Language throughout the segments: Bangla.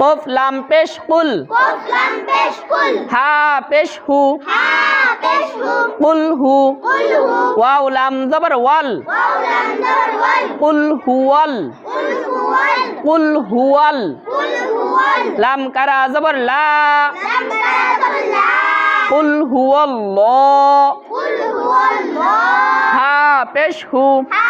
কফ লাম পেশ কুল। কফ লাম পেশ কুল। হা পেশ হু। হা পেশ হু। কুল হু। কুল হু। ওয়াও লাম জবর ওয়াল। কুল হুয়াল কুল হুয়াল লাম কারা জবর লা। লাম কারা জবর লা। কুল হুয়াল্লাহ হা পেশ হু। হা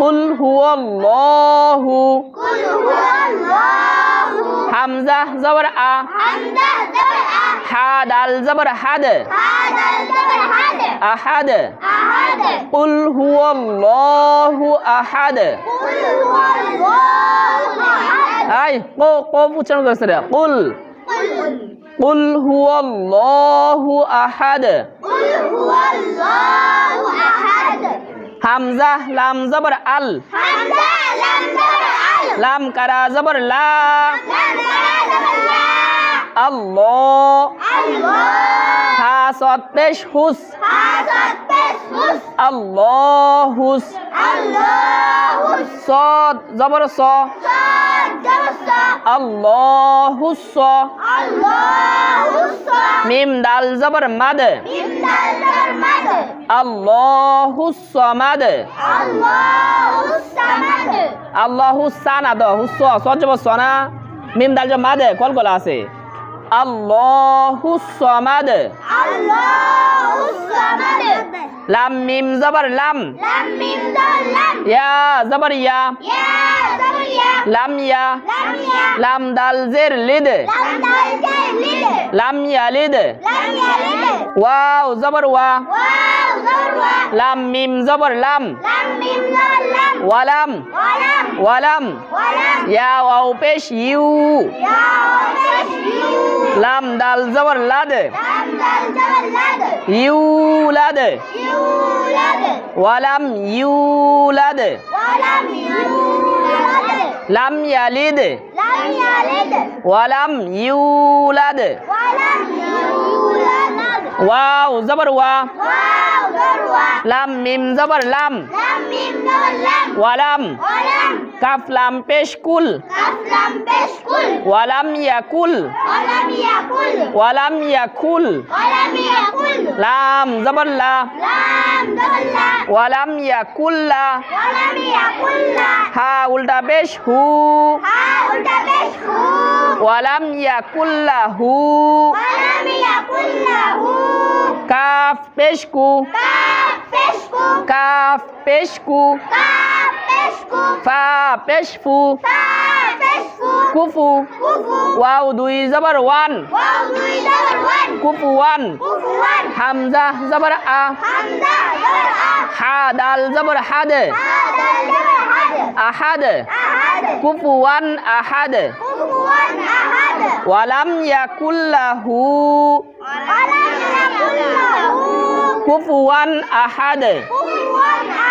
হু কুল হুয়াল্লাহু কুল হুয়াল্লাহ হামজা জবর আ হামজা জবর আ হা দাল জবর হাদ হা দাল জবর হাদ আহাদ আহাদ কুল হুয়াল্লাহু আহাদ কুল হুয়াল্লাহ আহাদ আই কো কো উচ্চারণ করছে রে কুল কুল কুল হুয়াল্লাহু আহাদ কুল হুয়াল্লাহু আহাদ হামজা লাম জবর আল হামজা লাম জবর আল। লাম কারা জবর লা। আল্লাহ। আল্লাহ। হা সদ পেশ হুস। পেশ হুস। সদ জবর স। আল্লাহু মিম দাল জবর মাদ। মিম দাল জবর মাদ। আল্লাহুস সমাদ। আল্লাহু সামাদ। আল্লাহুস সানাদ। হুস সদ জবর সনা মিম দাল জবর মাদ কল কল আছে। আল্লাহুস সমাদ। আল্লাহু সামাদ। লাম মিম জবর লাম। লাম মিম দাল লাম। ইয়া জবর ইয়া ইয়া লাম দাল জের লিদ। লাম দাল জাই লিদ। ওয়াও, জবর ওয়া। লাম মিম জবর লাম। ওয়ালাম। ওয়ালাম। ইয়া ওয়াও পেশ ইউ। ইউ লাম দাল জবর লাদ। লাম লাদ। ওয়ালাম ইউলাদ ওয়ালাম ইউলাদ লাম ইয়ালিদ লাম ইয়ালিদ ওয়ালাম ইউলাদ ওয়াও জবর ওয়া লাম মিম জবর লাম ওয়ালাম কাফ লাম পেশ কুল কাফ লাম পেশ কুল ওয়ালাম ইয়াকুল ওয়ালাম ইয়াকুল লাম জবর লা ওয়ালাম ইয়াকুল্লা। হা উল্টা বেশ হু। ওয়ালাম ইয়াকুল্লা হু। কাফ পেশকু কাফ পেশকু কাফ পেশকু ফা পেশ ফু ফা পেশ ফু কুফু। ওয়াও দুই জবর ওয়ান। কুফু ওয়ান। হামজা জবর আ। হা দাল জবর হাদ। আহাদ। কুফু ওয়ান আহাদ। ওয়ালাম ইয়াকুল্লাহু। ওয়ালাম ইয়াকুল লাহু কুফু ওয়ান আহাদ। কুফু আহাদ